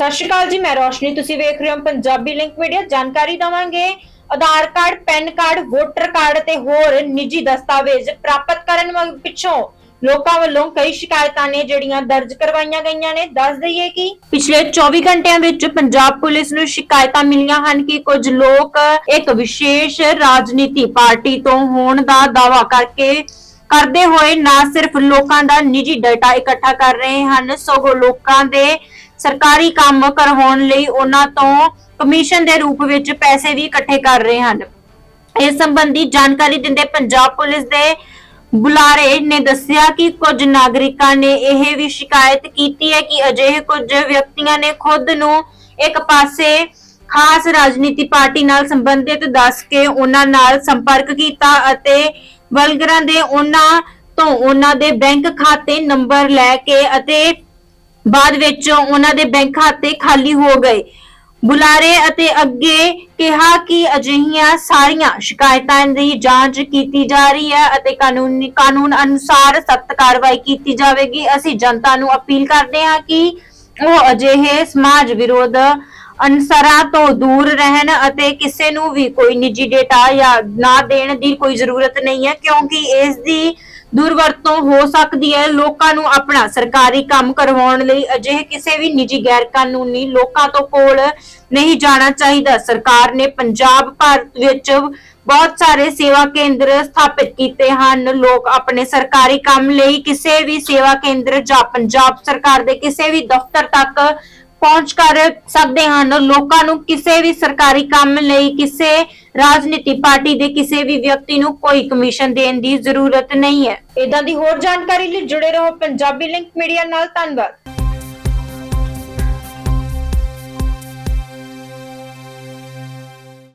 ਸਤਿ ਸ਼੍ਰੀ ਅਕਾਲ ਜੀ, ਮੈਂ ਰੋਸ਼ਨੀ, ਤੁਸੀਂ ਵੇਖ ਰਹੇ ਹੋ ਪੰਜਾਬੀ ਲਿੰਕ ਮੀਡੀਆ ਜਾਣਕਾਰੀ ਦਵਾਂਗੇ, Aadhaar card, PAN card, voter card ਤੇ ਹੋਰ ਨਿੱਜੀ ਦਸਤਾਵੇਜ਼ ਪ੍ਰਾਪਤ ਕਰਨ ਪਿੱਛੋਂ ਲੋਕਾਂ ਵੱਲੋਂ ਕਈ ਸ਼ਿਕਾਇਤਾਂ ਨੇ ਜਿਹੜੀਆਂ ਦਰਜ ਕਰਵਾਈਆਂ ਗਈਆਂ ਨੇ। ਦੱਸ ਦਈਏ ਕਿ ਪਿਛਲੇ 24 ਘੰਟਿਆਂ ਵਿੱਚ ਪੰਜਾਬ ਪੁਲਿਸ ਨੂੰ ਸ਼ਿਕਾਇਤਾਂ ਮਿਲੀਆਂ ਹਨ ਕਿ ਕੁਝ ਲੋਕ ਇੱਕ ਵਿਸ਼ੇਸ਼ ਰਾਜਨੀਤੀ ਪਾਰਟੀ ਤੋਂ ਹੋਣ ਦਾ ਦਾਅਵਾ ਕਰਕੇ ਕਰਦੇ ਹੋਏ ਨਾ ਸਿਰਫ ਲੋਕਾਂ ਦਾ ਨਿੱਜੀ ਡਾਟਾ ਇਕੱਠਾ ਕਰ ਰਹੇ ਹਨ, ਸਗੋਂ ਲੋਕਾਂ ਦੇ ਸਰਕਾਰੀ ਕੰਮ ਕਰਵਾਉਣ ਲਈ ਉਹਨਾਂ ਤੋਂ ਕਮਿਸ਼ਨ ਦੇ ਰੂਪ ਵਿੱਚ ਪੈਸੇ ਵੀ ਇਕੱਠੇ ਕਰ ਰਹੇ ਹਨ। ਇਸ ਸੰਬੰਧੀ ਜਾਣਕਾਰੀ ਦਿੰਦੇ ਪੰਜਾਬ ਪੁਲਿਸ ਦੇ ਬੁਲਾਰੇ ਨੇ ਦੱਸਿਆ ਕਿ ਕੁਝ ਨਾਗਰਿਕਾਂ ਨੇ ਇਹ ਵੀ ਸ਼ਿਕਾਇਤ ਕੀਤੀ ਹੈ ਕਿ ਅਜਿਹੇ ਕੁਝ ਵਿਅਕਤੀਆਂ ਨੇ ਖੁਦ ਨੂੰ ਇੱਕ ਪਾਸੇ ਖਾਸ ਰਾਜਨੀਤੀ ਪਾਰਟੀ ਨਾਲ ਸੰਬੰਧਿਤ ਦੱਸ ਕੇ ਉਹਨਾਂ ਨਾਲ ਸੰਪਰਕ ਕੀਤਾ ਅਤੇ ਵਲਗਰਾਂ ਦੇ ਉਹਨਾਂ ਤੋਂ ਉਹਨਾਂ ਦੇ ਬੈਂਕ ਖਾਤੇ ਨੰਬਰ ਲੈ ਕੇ ਅਤੇ ਬਾਅਦ ਵਿੱਚ ਉਹਨਾਂ ਦੇ ਬੈਂਕ ਖਾਤੇ ਖਾਲੀ ਹੋ ਗਏ। ਬੁਲਾਰੇ ਅਤੇ ਅੱਗੇ ਕਿਹਾ ਕਿ ਅਜਿਹੀਆਂ ਸਾਰੀਆਂ ਸ਼ਿਕਾਇਤਾਂ ਦੀ ਜਾਂਚ ਕੀਤੀ ਜਾ ਰਹੀ ਹੈ ਅਤੇ ਕਾਨੂੰਨੀ, ਕਾਨੂੰਨ ਅਨੁਸਾਰ ਸਖਤ ਕਾਰਵਾਈ ਕੀਤੀ ਜਾਵੇਗੀ। ਅਸੀਂ ਜਨਤਾ ਨੂੰ ਅਪੀਲ ਕਰਦੇ ਹਾਂ ਕਿ ਉਹ ਅਜਿਹੇ ਸਮਾਜ ਵਿਰੋਧ ਅਨਸਰਾਂ ਤੋਂ ਦੂਰ ਰਹਿਣ ਅਤੇ ਕਿਸੇ ਨੂੰ ਵੀ ਕੋਈ ਨਿੱਜੀ ਡੇਟਾ ਜਾਂ ਨਾ ਦੇਣ ਦੀ ਕੋਈ ਜ਼ਰੂਰਤ ਨਹੀਂ ਹੈ, ਕਿਉਂਕਿ ਇਸ ਦੀ ਦੁਰਵਰਤੋਂ ਹੋ ਸਕਦੀ ਹੈ ਲੋਕਾਂ ਨੂੰ ਆਪਣਾ ਸਰਕਾਰੀ ਕੰਮ ਕਰਵਾਉਣ ਲਈ। ਅਜਿਹੇ ਕਿਸੇ ਵੀ ਨਿੱਜੀ ਗੈਰ ਕਾਨੂੰਨੀ ਲੋਕਾਂ ਤੋਂ ਕੋਲ ਨਹੀਂ ਜਾਣਾ ਚਾਹੀਦਾ। ਸਰਕਾਰ ਨੇ ਪੰਜਾਬ ਭਾਰਤ ਵਿੱਚ ਬਹੁਤ ਸਾਰੇ ਸੇਵਾ ਕੇਂਦਰ ਸਥਾਪਿਤ ਕੀਤੇ ਹਨ। ਲੋਕ ਆਪਣੇ ਸਰਕਾਰੀ ਕੰਮ ਲਈ ਕਿਸੇ ਵੀ ਸੇਵਾ ਕੇਂਦਰ ਜਾਂ ਪੰਜਾਬ ਸਰਕਾਰ ਦੇ ਕਿਸੇ ਵੀ ਦਫ਼ਤਰ ਤੱਕ ਪਹੁੰਚ ਕਰ ਸਕਦੇ ਹਨ। ਲੋਕਾਂ ਨੂੰ ਕਿਸੇ ਵੀ ਸਰਕਾਰੀ ਕੰਮ ਲਈ, ਕਿਸੇ ਰਾਜਨੀਤੀ ਪਾਰਟੀ ਦੇ ਕਿਸੇ ਵੀ ਵਿਅਕਤੀ ਨੂੰ ਕੋਈ ਕਮਿਸ਼ਨ ਦੇਣ ਦੀ ਜ਼ਰੂਰਤ ਨਹੀਂ ਹੈ। ਇਦਾਂ ਦੀ ਹੋਰ ਜਾਣਕਾਰੀ ਲਈ ਜੁੜੇ ਰਹੋ ਪੰਜਾਬੀ ਲਿੰਕ ਮੀਡੀਆ ਨਾਲ। ਧੰਨਵਾਦ।